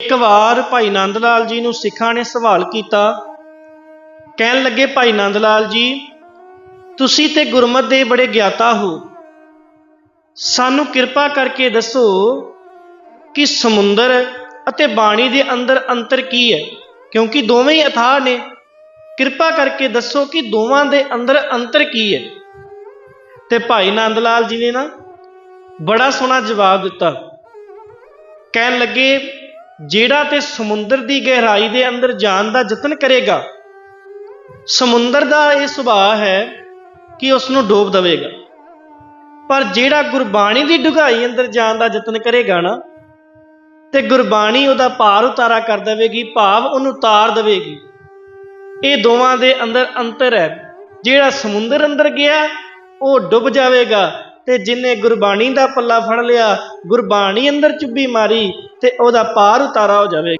ਇੱਕ ਵਾਰ ਭਾਈ ਨੰਦ ਲਾਲ ਜੀ ਨੂੰ ਸਿੱਖਾਂ ਨੇ ਸਵਾਲ ਕੀਤਾ। ਕਹਿਣ ਲੱਗੇ, ਭਾਈ ਨੰਦ ਲਾਲ ਜੀ, ਤੁਸੀਂ ਤੇ ਗੁਰਮਤ ਦੇ ਬੜੇ ਗਿਆਤਾ ਹੋ। ਸਾਨੂੰ ਕਿਰਪਾ ਕਰਕੇ ਦੱਸੋ ਕਿ ਸਮੁੰਦਰ ਅਤੇ ਬਾਣੀ ਦੇ ਅੰਦਰ ਅੰਤਰ ਕੀ ਹੈ? ਕਿਉਂਕਿ ਦੋਵੇਂ ਹੀ ਅਥਾਹ ਨੇ। ਕਿਰਪਾ ਕਰਕੇ ਦੱਸੋ ਕਿ ਦੋਵਾਂ ਦੇ ਅੰਦਰ ਅੰਤਰ ਕੀ ਹੈ? ਤੇ ਭਾਈ ਨੰਦ ਲਾਲ ਜੀ ਨੇ ਨਾ ਬੜਾ ਸੋਹਣਾ ਜਵਾਬ ਦਿੱਤਾ। ਕਹਿਣ ਲੱਗੇ ਜਿਹੜਾ ਤੇ ਸਮੁੰਦਰ ਦੀ ਗਹਿਰਾਈ ਦੇ ਅੰਦਰ ਜਾਣ ਦਾ ਯਤਨ ਕਰੇਗਾ, ਸਮੁੰਦਰ ਦਾ ਇਹ ਸੁਭਾਅ ਹੈ ਕਿ ਉਸ ਨੂੰ ਡੋਬ ਦੇਵੇਗਾ। ਪਰ ਜਿਹੜਾ ਗੁਰਬਾਣੀ ਦੀ ਡੁਗਾਈ ਅੰਦਰ ਜਾਣ ਦਾ ਯਤਨ ਕਰੇਗਾ ਨਾ, ਤੇ ਗੁਰਬਾਣੀ ਉਹਦਾ ਪਾਰ ਉਤਾਰਾ ਕਰ ਦੇਵੇਗੀ, ਭਾਵ ਉਹਨੂੰ ਉਤਾਰ ਦੇਵੇਗੀ। ਇਹ ਦੋਵਾਂ ਦੇ ਅੰਦਰ ਅੰਤਰ ਹੈ। ਜਿਹੜਾ ਸਮੁੰਦਰ ਅੰਦਰ ਗਿਆ, ਉਹ ਡੁੱਬ ਜਾਵੇਗਾ। ਤੇ ਜਿਨੇ ਗੁਰਬਾਣੀ ਦਾ ਪੱਲਾ ਫੜ ਲਿਆ, ਗੁਰਬਾਣੀ ਅੰਦਰ ਚੁੱਭੀ ਮਾਰੀ ਤੇ ਉਹਦਾ ਪਾਰ ਉਤਾਰਾ ਹੋ ਜਾਵੇ